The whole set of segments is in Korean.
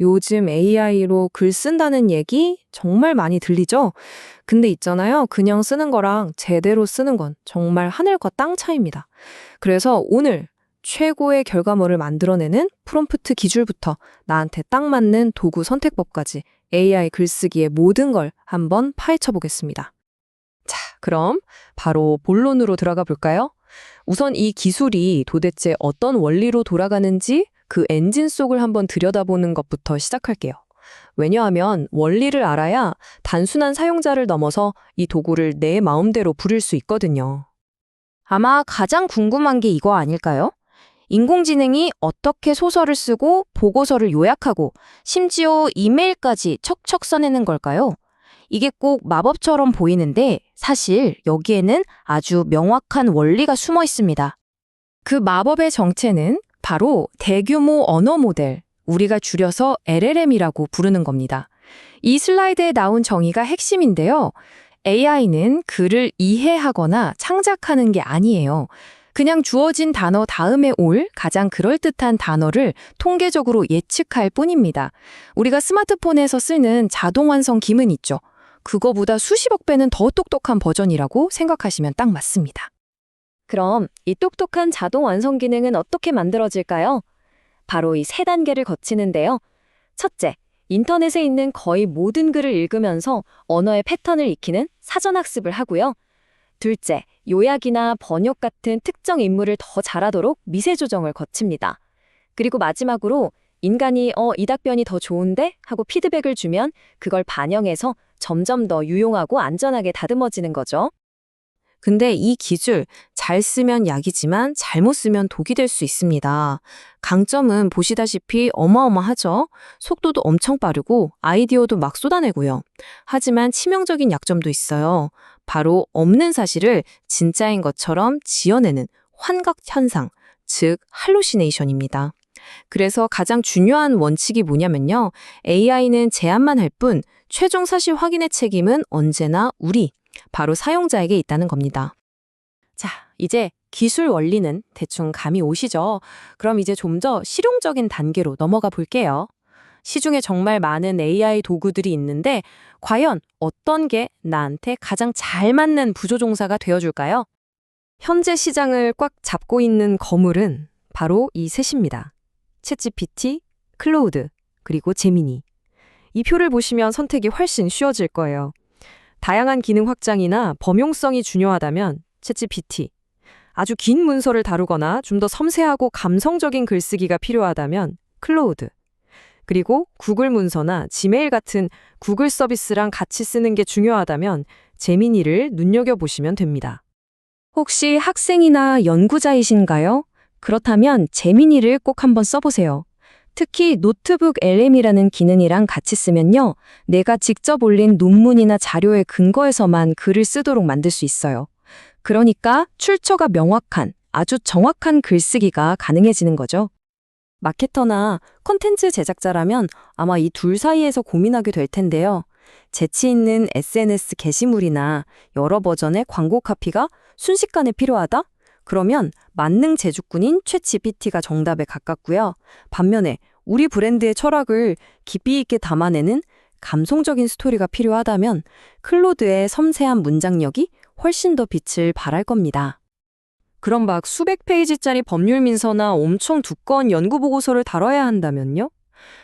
요즘 AI로 글 쓴다는 얘기 정말 많이 들리죠? 근데 있잖아요. 그냥 쓰는 거랑 제대로 쓰는 건 정말 하늘과 땅 차이입니다. 그래서 오늘 최고의 결과물을 만들어내는 프롬프트 기술부터 나한테 딱 맞는 도구 선택법까지 AI 글쓰기의 모든 걸 한번 파헤쳐 보겠습니다. 자, 그럼 바로 본론으로 들어가 볼까요? 우선 이 기술이 도대체 어떤 원리로 돌아가는지 그 엔진 속을 한번 들여다보는 것부터 시작할게요. 왜냐하면 원리를 알아야 단순한 사용자를 넘어서 이 도구를 내 마음대로 부릴 수 있거든요. 아마 가장 궁금한 게 이거 아닐까요? 인공지능이 어떻게 소설을 쓰고 보고서를 요약하고 심지어 이메일까지 척척 써내는 걸까요? 이게 꼭 마법처럼 보이는데 사실 여기에는 아주 명확한 원리가 숨어 있습니다. 그 마법의 정체는 바로 대규모 언어 모델, 우리가 줄여서 LLM이라고 부르는 겁니다. 이 슬라이드에 나온 정의가 핵심인데요. AI는 글을 이해하거나 창작하는 게 아니에요. 그냥 주어진 단어 다음에 올 가장 그럴듯한 단어를 통계적으로 예측할 뿐입니다. 우리가 스마트폰에서 쓰는 자동 완성 기능 있죠. 그거보다 수십억 배는 더 똑똑한 버전이라고 생각하시면 딱 맞습니다. 그럼 이 똑똑한 자동 완성 기능은 어떻게 만들어질까요? 바로 이 세 단계를 거치는데요. 첫째, 인터넷에 있는 거의 모든 글을 읽으면서 언어의 패턴을 익히는 사전 학습을 하고요. 둘째, 요약이나 번역 같은 특정 인물을 더 잘하도록 미세 조정을 거칩니다. 그리고 마지막으로 인간이 어, 이 답변이 더 좋은데? 하고 피드백을 주면 그걸 반영해서 점점 더 유용하고 안전하게 다듬어지는 거죠. 근데 이 기술 잘 쓰면 약이지만 잘못 쓰면 독이 될 수 있습니다. 강점은 보시다시피 어마어마하죠. 속도도 엄청 빠르고 아이디어도 막 쏟아내고요. 하지만 치명적인 약점도 있어요. 바로 없는 사실을 진짜인 것처럼 지어내는 환각 현상, 즉 할루시네이션입니다. 그래서 가장 중요한 원칙이 뭐냐면요. AI는 제안만 할 뿐 최종 사실 확인의 책임은 언제나 우리, 바로 사용자에게 있다는 겁니다. 자, 이제 기술 원리는 대충 감이 오시죠? 그럼 이제 좀 더 실용적인 단계로 넘어가 볼게요. 시중에 정말 많은 AI 도구들이 있는데 과연 어떤 게 나한테 가장 잘 맞는 부조종사가 되어줄까요? 현재 시장을 꽉 잡고 있는 거물은 바로 이 셋입니다. 챗GPT, 클로우드, 그리고 제미니. 이 표를 보시면 선택이 훨씬 쉬워질 거예요. 다양한 기능 확장이나 범용성이 중요하다면 챗GPT, 아주 긴 문서를 다루거나 좀 더 섬세하고 감성적인 글쓰기가 필요하다면 클로우드, 그리고 구글 문서나 지메일 같은 구글 서비스랑 같이 쓰는 게 중요하다면 제미니를 눈여겨보시면 됩니다. 혹시 학생이나 연구자이신가요? 그렇다면 제미니를 꼭 한번 써보세요. 특히 노트북 LM이라는 기능이랑 같이 쓰면요. 내가 직접 올린 논문이나 자료의 근거에서만 글을 쓰도록 만들 수 있어요. 그러니까 출처가 명확한, 아주 정확한 글쓰기가 가능해지는 거죠. 마케터나 콘텐츠 제작자라면 아마 이 둘 사이에서 고민하게 될 텐데요. 재치 있는 SNS 게시물이나 여러 버전의 광고 카피가 순식간에 필요하다? 그러면 만능 제주꾼인 챗GPT가 정답에 가깝고요. 반면에 우리 브랜드의 철학을 깊이 있게 담아내는 감성적인 스토리가 필요하다면 클로드의 섬세한 문장력이 훨씬 더 빛을 발할 겁니다. 그럼 막 수백 페이지짜리 법률 민서나 엄청 두꺼운 연구 보고서를 다뤄야 한다면요?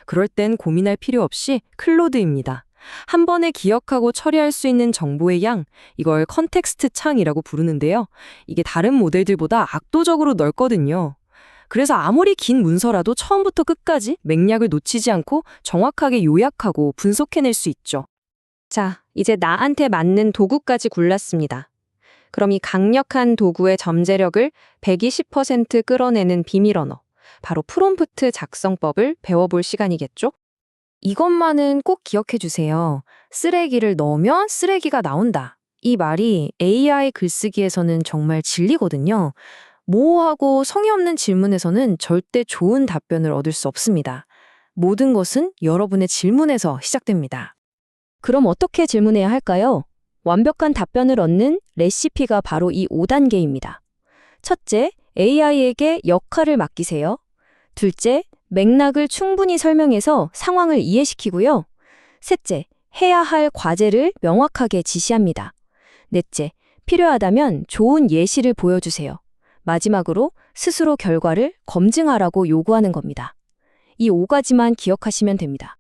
그럴 땐 고민할 필요 없이 클로드입니다. 한 번에 기억하고 처리할 수 있는 정보의 양, 이걸 컨텍스트 창이라고 부르는데요. 이게 다른 모델들보다 압도적으로 넓거든요. 그래서 아무리 긴 문서라도 처음부터 끝까지 맥락을 놓치지 않고 정확하게 요약하고 분석해낼 수 있죠. 자, 이제 나한테 맞는 도구까지 골랐습니다. 그럼 이 강력한 도구의 잠재력을 120% 끌어내는 비밀 언어, 바로 프롬프트 작성법을 배워볼 시간이겠죠? 이것만은 꼭 기억해 주세요. 쓰레기를 넣으면 쓰레기가 나온다. 이 말이 AI 글쓰기에서는 정말 진리거든요. 모호하고 성의 없는 질문에서는 절대 좋은 답변을 얻을 수 없습니다. 모든 것은 여러분의 질문에서 시작됩니다. 그럼 어떻게 질문해야 할까요? 완벽한 답변을 얻는 레시피가 바로 이 5단계입니다. 첫째, AI에게 역할을 맡기세요. 둘째, 맥락을 충분히 설명해서 상황을 이해시키고요. 셋째, 해야 할 과제를 명확하게 지시합니다. 넷째, 필요하다면 좋은 예시를 보여주세요. 마지막으로 스스로 결과를 검증하라고 요구하는 겁니다. 이 5가지만 기억하시면 됩니다.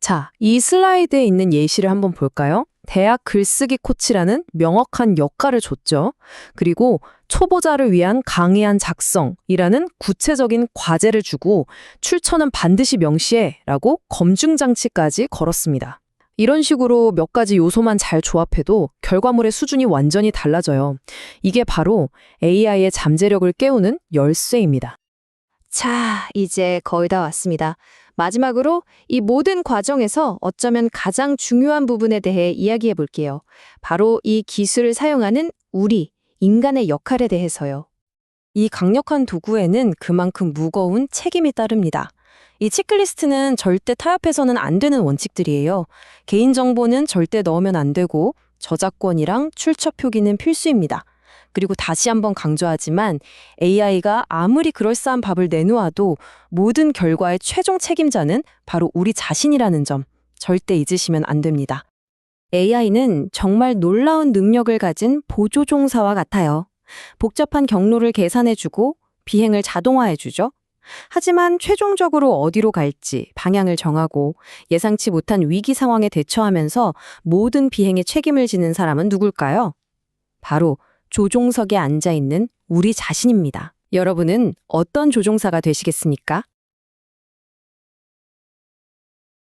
자, 이 슬라이드에 있는 예시를 한번 볼까요? 대학 글쓰기 코치라는 명확한 역할을 줬죠. 그리고 초보자를 위한 강의안 작성이라는 구체적인 과제를 주고 출처는 반드시 명시해 라고 검증 장치까지 걸었습니다. 이런 식으로 몇 가지 요소만 잘 조합해도 결과물의 수준이 완전히 달라져요. 이게 바로 AI의 잠재력을 깨우는 열쇠입니다. 자, 이제 거의 다 왔습니다. 마지막으로 이 모든 과정에서 어쩌면 가장 중요한 부분에 대해 이야기해 볼게요. 바로 이 기술을 사용하는 우리, 인간의 역할에 대해서요. 이 강력한 도구에는 그만큼 무거운 책임이 따릅니다. 이 체크리스트는 절대 타협해서는 안 되는 원칙들이에요. 개인정보는 절대 넣으면 안 되고 저작권이랑 출처 표기는 필수입니다. 그리고 다시 한번 강조하지만 AI가 아무리 그럴싸한 밥을 내놓아도 모든 결과의 최종 책임자는 바로 우리 자신이라는 점 절대 잊으시면 안 됩니다. AI는 정말 놀라운 능력을 가진 보조종사와 같아요. 복잡한 경로를 계산해주고 비행을 자동화해주죠. 하지만 최종적으로 어디로 갈지 방향을 정하고 예상치 못한 위기 상황에 대처하면서 모든 비행의 책임을 지는 사람은 누굴까요? 바로 조종석에 앉아 있는 우리 자신입니다. 여러분은 어떤 조종사가 되시겠습니까?